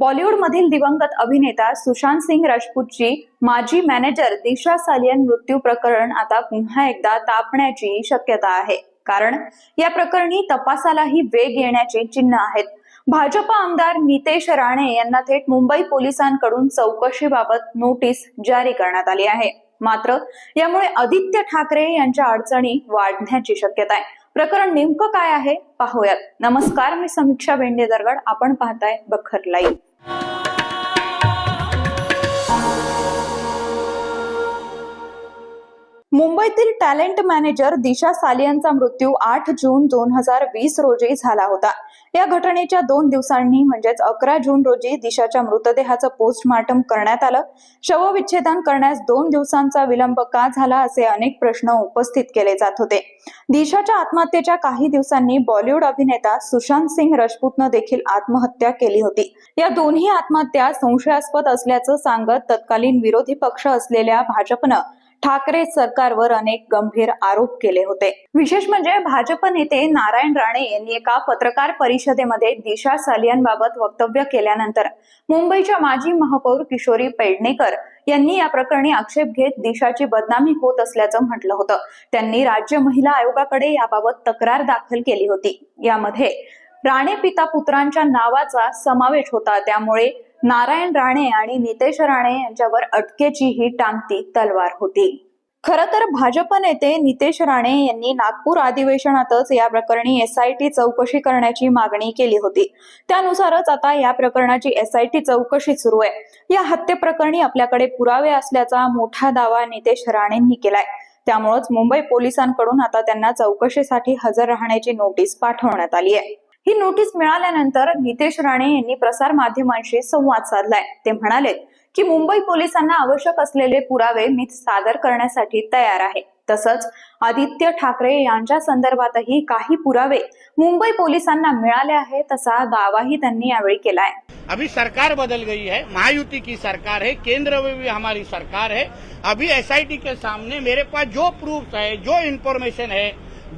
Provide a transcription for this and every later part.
बॉलिवूडमधील दिवंगत अभिनेता सुशांत सिंग राजपूतची माजी मॅनेजर दिशा सालियन मृत्यू प्रकरण आता पुन्हा एकदा तापण्याची शक्यता आहे. कारण या प्रकरणी तपासालाही वेग येण्याचे चिन्ह आहेत. भाजप आमदार नितेश राणे यांना थेट मुंबई पोलिसांकडून चौकशीबाबत नोटीस जारी करण्यात आली आहे. मात्र यामुळे आदित्य ठाकरे यांच्या अडचणी वाढण्याची शक्यता आहे. प्रकरण नेमकं काय आहे? पाहूयात. नमस्कार मी समीक्षा बेंडे दरगड आपण पाहताय बखर लाईव्ह. मुंबईतील टॅलेंट मॅनेजर दिशा सालियनचा मृत्यू आठ जून दोन हजार वीस रोजी झाला होता. या घटनेच्या दोन दिवसांनी म्हणजेच अकरा जून रोजी दिशाच्या मृतदेहाचं पोस्टमार्टम करण्यात आलं. शवविच्छेदन करण्यास दोन दिवसांचा विलंब का झाला असे अनेक प्रश्न उपस्थित केले जात होते. दिशाच्या आत्महत्येच्या काही दिवसांनी बॉलिवूड अभिनेता सुशांत सिंग राजपूतनं देखील आत्महत्या केली होती. या दोन्ही आत्महत्या संशयास्पद असल्याचं सांगत तत्कालीन विरोधी पक्ष असलेल्या भाजपनं ठाकरे सरकारवर अनेक गंभीर आरोप केले होते. विशेष म्हणजे भाजप नेते नारायण राणे यांनी एका पत्रकार परिषदेमध्ये दिशा सालियांबाबत वक्तव्य केल्यानंतर मुंबईच्या माजी महापौर किशोरी पेडणेकर यांनी या प्रकरणी आक्षेप घेत दिशाची बदनामी होत असल्याचं म्हटलं होतं. त्यांनी राज्य महिला आयोगाकडे याबाबत तक्रार दाखल केली होती. यामध्ये राणे पिता पुत्रांच्या नावाचा समावेश होता. त्यामुळे नारायण राणे आणि नितेश राणे यांच्यावर अटकेची ही टांगती तलवार होती. खर तर भाजप नेते नितेश राणे यांनी नागपूर अधिवेशनातच या प्रकरणी एसआयटी चौकशी करण्याची मागणी केली होती. त्यानुसारच आता या प्रकरणाची एसआयटी चौकशी सुरू आहे. या हत्येप्रकरणी आपल्याकडे पुरावे असल्याचा मोठा दावा नितेश राणेंनी केलाय. त्यामुळेच मुंबई पोलिसांकडून आता त्यांना चौकशीसाठी हजर राहण्याची नोटीस पाठवण्यात आली आहे. ही नोटीस मिळाल्यानंतर नितेश राणे यांनी प्रसार माध्यमांशी संवाद साधलाय. ते म्हणाले की मुंबई पोलिसांना आवश्यक असलेले पुरावे मी सादर करण्यासाठी तयार आहे. तसंच आदित्य ठाकरे यांच्या संदर्भातही काही पुरावे मुंबई पोलिसांना मिळाले आहेत असा दावाही त्यांनी यावेळी केलाय. अभी सरकार बदल गई है महायुति की सरकार है केंद्र में भी हमारी सरकार है। अभी एसआईटी के सामने मेरे पास जो प्रूफ है जो इन्फॉर्मेशन है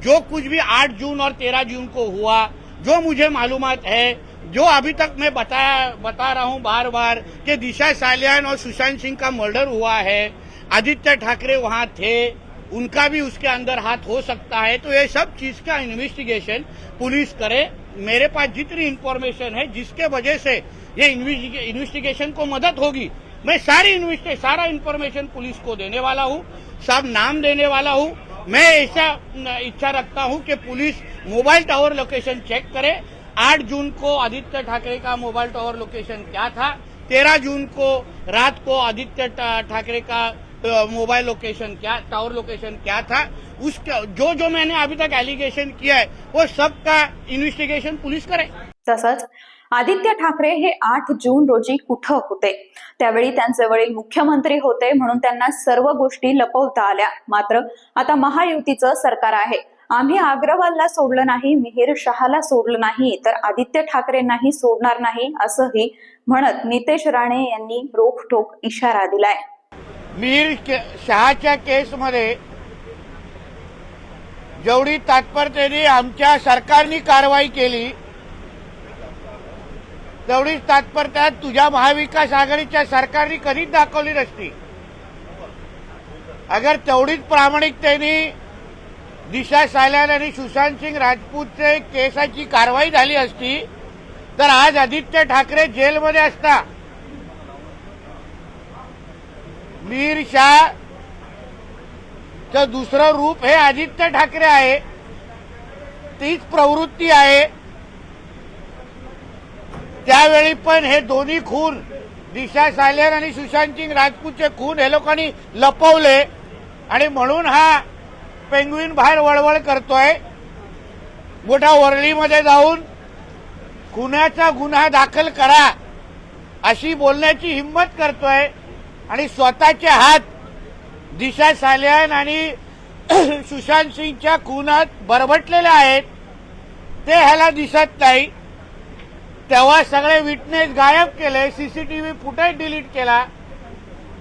जो कुछ भी 8 जून और 13 जून को हुआ जो मुझे मालूम है, जो अभी तक मैं बताया बता रहा हूँ बार बार कि दिशा सालियान और सुशांत सिंह का मर्डर हुआ है, आदित्य ठाकरे वहाँ थे, उनका भी उसके अंदर हाथ हो सकता है तो ये सब चीज़ का इन्वेस्टिगेशन पुलिस करे। मेरे पास जितनी इन्फॉर्मेशन है, जिसके वजह से ये इन्वेस्टिगेशन को मदद होगी, मैं सारी सारा इन्फॉर्मेशन पुलिस को देने वाला हूँ, सब नाम देने वाला हूँ मैं ऐसा इच्छा रखता हूँ कि police mobile tower location check करे। आठ जून को आदित्य ठाकरे का मोबाइल टावर लोकेशन क्या था? तेरह जून को रात को आदित्य ठाकरे का मोबाइल लोकेशन क्या टावर लोकेशन क्या था? उसका, जो जो मैंने अभी तक एलिगेशन किया है, वो सबका इन्वेस्टिगेशन पुलिस करे। आदित्य ठाकरे हे आठ जून रोजी कुठं होते? त्यावेळी त्यांचे वडील मुख्यमंत्री होते म्हणून त्यांना सर्व गोष्टी लपवता आल्या. मात्र आता महायुतीचं सरकार आहे. आम्ही अग्रवालला सोडलं नाही मिहिर शहाला सोडलं नाही तर आदित्य ठाकरेंनाही सोडणार नाही असंही म्हणत नितेश राणे यांनी रोखठोक इशारा दिलाय. मीर के- शहाच्या केसमध्ये जेवढी तात्परतेने आमच्या सरकारने कारवाई केली तेवढीच तात्परता तुझ्या महाविकास आघाडीच्या सरकारने कधीच दाखवली नसती. अगर तेवढीच प्रामाणिकतेने दिशा सायलान आणि सुशांत सिंग राजपूतचे केसाची कारवाई झाली असती तर आज आदित्य ठाकरे जेलमध्ये असता. मीर शाह चं दुसरं रूप हे आदित्य ठाकरे आहे. तीच प्रवृत्ती आहे. त्यावेळी पण हे दोन्ही खून दिशा सालियन आणि सुशांत सिंग राजपूतचे खून हे लोकांनी लपवले. आणि म्हणून हा पेंग्विन बाहेर वळवळ करतोय. मोठ्या वरळीमध्ये जाऊन खुनाचा गुन्हा दाखल करा अशी बोलण्याची हिंमत करतोय. आणि स्वतःचे हात दिशा सालियान आणि सुशांत सिंगच्या खुनात बरबटलेले आहेत. ते ह्याला दिसत नाही. तेव्हा सगळे विटनेस गायब केले सीसीटीव्ही फुटेज डिलीट केला.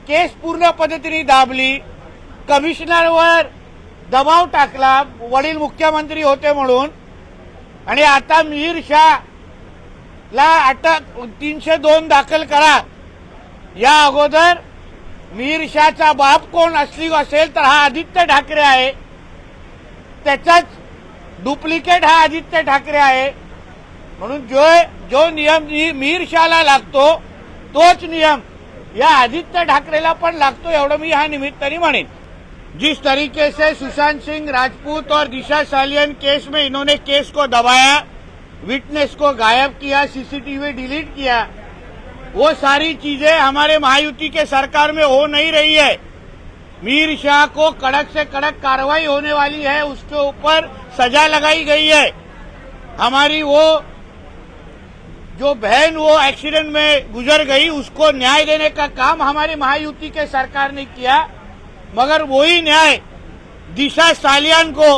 केस पूर्ण पद्धतीने दाबली. कमिशनरवर दबाव टाकला. वडील मुख्यमंत्री होते म्हणून. आणि आता मिहीर ला अटक तीनशे दोन दाखल करा. या अगोदर मीर शाहचा बाप कोण असली असेल तर हा आदित्य ठाकरे आहे. त्याचाच डुप्लिकेट हा आदित्य ठाकरे आहे. जो जो नियम मीर लागतो, तोच नियम. आदित्य ठाकरेला पण लागतो, एवढं मी ह्या निमित्ताने म्हणेन. जिस तरीके से सुशांत सिंह राजपूत और दिशा सालियन केस में इन्होंने केस को दबाया, विटनेस को गायब किया, सीसीटीवी डिलीट किया, वो सारी चीज़ें हमारे महायुति के सरकार में हो नहीं रही है। मीर शाह को कड़क से कड़क कार्रवाई होने वाली है, उसके ऊपर सजा लगाई गई है। हमारी वो जो बहन वो एक्सीडेंट में गुजर गई, उसको न्याय देने का काम हमारी महायुति के सरकार ने किया, मगर वही न्याय दिशा सालियान को,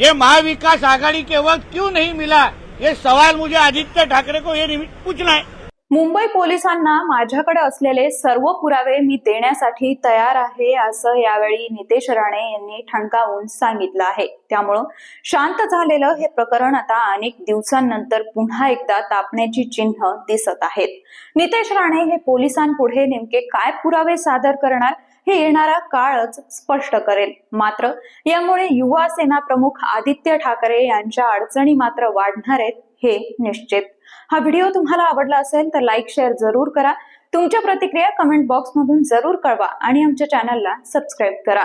ये महाविकास आघाड़ी के वक्त क्यों नहीं मिला? ये सवाल मुझे आदित्य ठाकरे को ये पूछना है। मुंबई पोलिसांना माझ्याकडे असलेले सर्व पुरावे मी देण्यासाठी तयार आहे असं यावेळी नितेश राणे यांनी ठणकावून सांगितलं आहे. त्यामुळं शांत झालेलं हे प्रकरण आता अनेक दिवसांनंतर पुन्हा एकदा तापण्याची चिन्ह दिसत आहेत. नितेश राणे हे पोलिसांपुढे नेमके काय पुरावे सादर करणार हे येणारा काळच स्पष्ट करेल. मात्र यामुळे युवा सेना प्रमुख आदित्य ठाकरे यांच्या अडचणी मात्र वाढणार आहेत हे निश्चित. हा व्हिडिओ तुम्हाला आवडला असेल तर लाईक शेअर जरूर करा. तुमच्या प्रतिक्रिया कमेंट बॉक्समधून जरूर कळवा आणि आमच्या चॅनलला सबस्क्राईब करा.